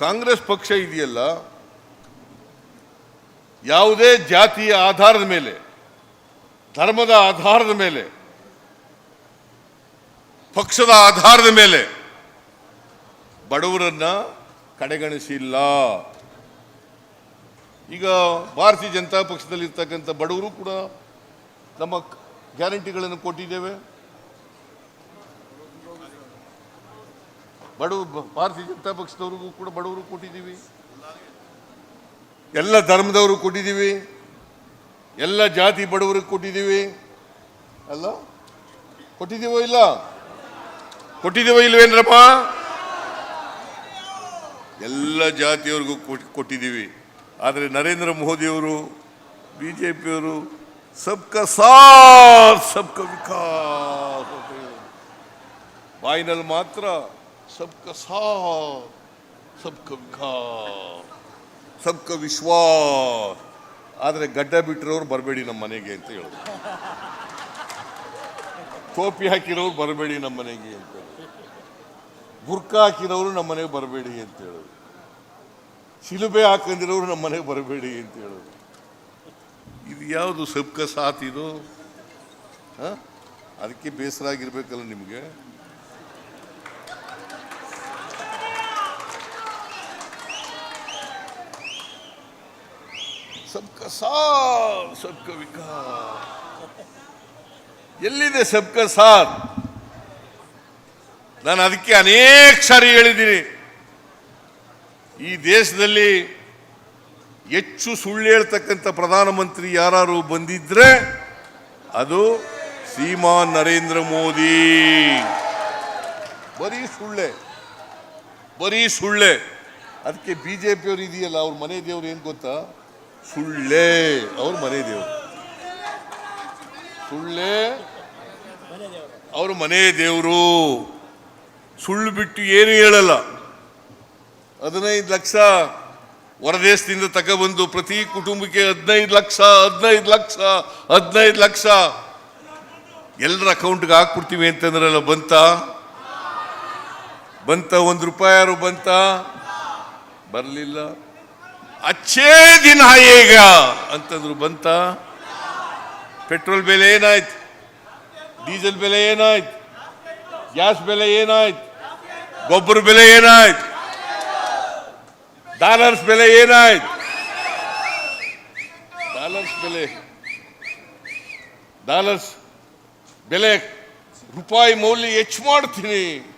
ಕಾಂಗ್ರೆಸ್ ಪಕ್ಷ ಇದೆಯಲ್ಲ, ಯಾವುದೇ ಜಾತಿಯ ಆಧಾರದ ಮೇಲೆ, ಧರ್ಮದ ಆಧಾರದ ಮೇಲೆ, ಪಕ್ಷದ ಆಧಾರದ ಮೇಲೆ ಬಡವರನ್ನ ಕಡೆಗಣಿಸಿಲ್ಲ. ಈಗ ಭಾರತೀಯ ಜನತಾ ಪಕ್ಷದಲ್ಲಿರ್ತಕ್ಕಂಥ ಬಡವರು ಕೂಡ ನಮ್ಮ ಗ್ಯಾರಂಟಿಗಳನ್ನು ಕೊಟ್ಟಿದ್ದೇವೆ. ಬಡವ ಭಾರತೀಯ ಜನತಾ ಪಕ್ಷದವ್ರಿಗೂ ಕೂಡ ಬಡವರು ಕೊಟ್ಟಿದ್ದೀವಿ. ಎಲ್ಲ ಧರ್ಮದವರು ಕೊಟ್ಟಿದ್ದೀವಿ. ಎಲ್ಲ ಜಾತಿ ಬಡವರಿಗೆ ಕೊಟ್ಟಿದ್ದೀವಿ. ಅಲ್ಲ? ಕೊಟ್ಟಿದ್ದೀವೋ ಇಲ್ಲ? ಕೊಟ್ಟಿದ್ದೀವೋ ಇಲ್ವೇನ್ರಪ್ಪ ಎಲ್ಲ ಜಾತಿಯವ್ರಿಗೂ ಕೊಟ್- ಕೊಟ್ಟಿದ್ದೀವಿ. ಆದರೆ ನರೇಂದ್ರ ಮೋದಿಯವರು ಬಿ ಜೆ ಪಿಯವರು ಸಬ್ಕ ಸಾಥ್, ಸಬ್ಕ ವಿಕಾಸ್. ಬಾಯಿನಲ್ಲಿ ಮಾತ್ರ ಸಬ್ಕ ಸಾಥ್ ಸಬ್ಕ ವಿಕಾಸ್ ಸಬ್ಕ ವಿಶ್ವಾಸ್ ಆದರೆ ಗಡ್ಡ ಬಿಟ್ಟಿರೋರು ಬರಬೇಡಿ ನಮ್ಮ ಮನೆಗೆ ಅಂತ ಹೇಳೋದು. ಟೋಪಿ ಹಾಕಿರೋರು ಬರಬೇಡಿ ನಮ್ಮ ಮನೆಗೆ ಅಂತ ಬುರ್ಕ ಹಾಕಿರೋರು ನಮ್ಮ ಮನೆಗೆ ಬರಬೇಡಿ ಅಂತ ಹೇಳೋದು. ಶಿಲುಬೆ ಹಾಕೊಂಡಿರೋರು ನಮ್ಮ ಮನೆಗೆ ಬರಬೇಡಿ ಅಂತ ಹೇಳೋದು. ಇದು ಯಾವುದು ಸಬ್ಕ ಸಾಥ್ ಇದು? ಅದಕ್ಕೆ ಬೇಸರ ಆಗಿರ್ಬೇಕಲ್ಲ ನಿಮಗೆ? ಸಬ್ಕ ಸಾಥ್ ಸಬ್ಕ ವಿಕಾಸ್. ಎಲ್ಲಿದೆ ಸಬ್ಕ ಸಾಥ್ ನಾನು ಅದಕ್ಕೆ ಅನೇಕ ಸಾರಿ ಹೇಳಿದ್ದೀನಿ. ಈ ದೇಶದಲ್ಲಿ ಹೆಚ್ಚು ಸುಳ್ಳು ಹೇಳ್ತಕ್ಕಂಥ ಪ್ರಧಾನಮಂತ್ರಿ ಯಾರು ಬಂದಿದ್ರೆ ಅದು ಶ್ರೀಮಾನ್ ನರೇಂದ್ರ ಮೋದಿ. ಬರೀ ಸುಳ್ಳೆ. ಬರೀ ಸುಳ್ಳೆ. ಅದಕ್ಕೆ ಬಿ ಜೆ ಪಿಯವರು ಇದೆಯಲ್ಲ, ಅವ್ರ ಮನೆ ದೇವ್ರು ಏನು ಗೊತ್ತಾ? ಸುಳ್ಳೆ. ಅವ್ರ ಮನೆ ದೇವರು. ಸುಳ್ಳೆ. ಅವ್ರ ಮನೆ ದೇವರು. ಸುಳ್ಳು ಬಿಟ್ಟು ಏನು ಹೇಳಲ್ಲ. ಹದಿನೈದು ಲಕ್ಷ ಹೊರದೇಶದಿಂದ ತಗೊಬಂದು ಪ್ರತಿ ಕುಟುಂಬಕ್ಕೆ ಹದಿನೈದು ಲಕ್ಷ ಹದಿನೈದು ಲಕ್ಷ ಹದಿನೈದು ಲಕ್ಷ. ಎಲ್ಲರ ಅಕೌಂಟ್ಗೆ ಹಾಕ್ಬಿಡ್ತೀವಿ ಅಂತಂದ್ರಲ್ಲ ಬಂತ? ಬಂತ ಒಂದು ರೂಪಾಯಿ ಯಾರು ಬಂತ? ಬರಲಿಲ್ಲ. ಅಚ್ಚೇ ದಿನ ಈಗ ಅಂತಂದ್ರು ಬಂತ. ಪೆಟ್ರೋಲ್ ಬೆಲೆ ಏನಾಯ್ತು? ಡೀಸೆಲ್ ಬೆಲೆ ಏನಾಯ್ತು? ಗ್ಯಾಸ್ ಬೆಲೆ ಏನಾಯ್ತು? ಗೊಬ್ಬರ ಬೆಲೆ ಏನಾಯ್ತು? ಡಾಲರ್ಸ್ ಬೆಲೆ ಏನಾಯ್ತು? ಡಾಲರ್ಸ್ ಬೆಲೆ. ಡಾಲರ್ಸ್ ಬೆಲೆ ರೂಪಾಯಿ ಮೌಲ್ಯ ಹೆಚ್ಚು ಮಾಡ್ತೀನಿ.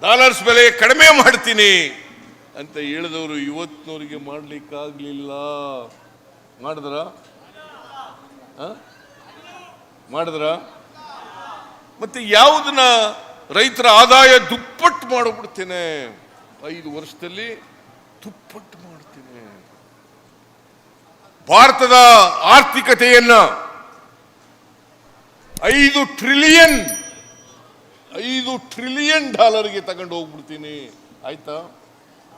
ಡಾಲರ್ಸ್ ಬೆಲೆ ಕಡಿಮೆ ಮಾಡ್ತೀನಿ. ಅಂತ ಹೇಳಿದವರು ಇವತ್ತಿನವರಿಗೆ ಮಾಡಲಿಕ್ಕಾಗಲಿಲ್ಲ. ಮಾಡಿದ್ರ? ಮಾಡಿದ್ರ? ಮತ್ತೆ ಯಾವುದನ್ನ ರೈತರ ಆದಾಯ ದುಪ್ಪಟ್ಟು ಮಾಡಿಬಿಡ್ತೇನೆ? ಐದು ವರ್ಷದಲ್ಲಿ ದುಪ್ಪಟ್ಟು ಮಾಡ್ತೇನೆ. ಭಾರತದ ಆರ್ಥಿಕತೆಯನ್ನ ಐದು ಟ್ರಿಲಿಯನ್ ಐದು ಟ್ರಿಲಿಯನ್ ಡಾಲರ್ಗೆ ತಗೊಂಡು ಹೋಗ್ಬಿಡ್ತೀನಿ ಆಯ್ತಾ?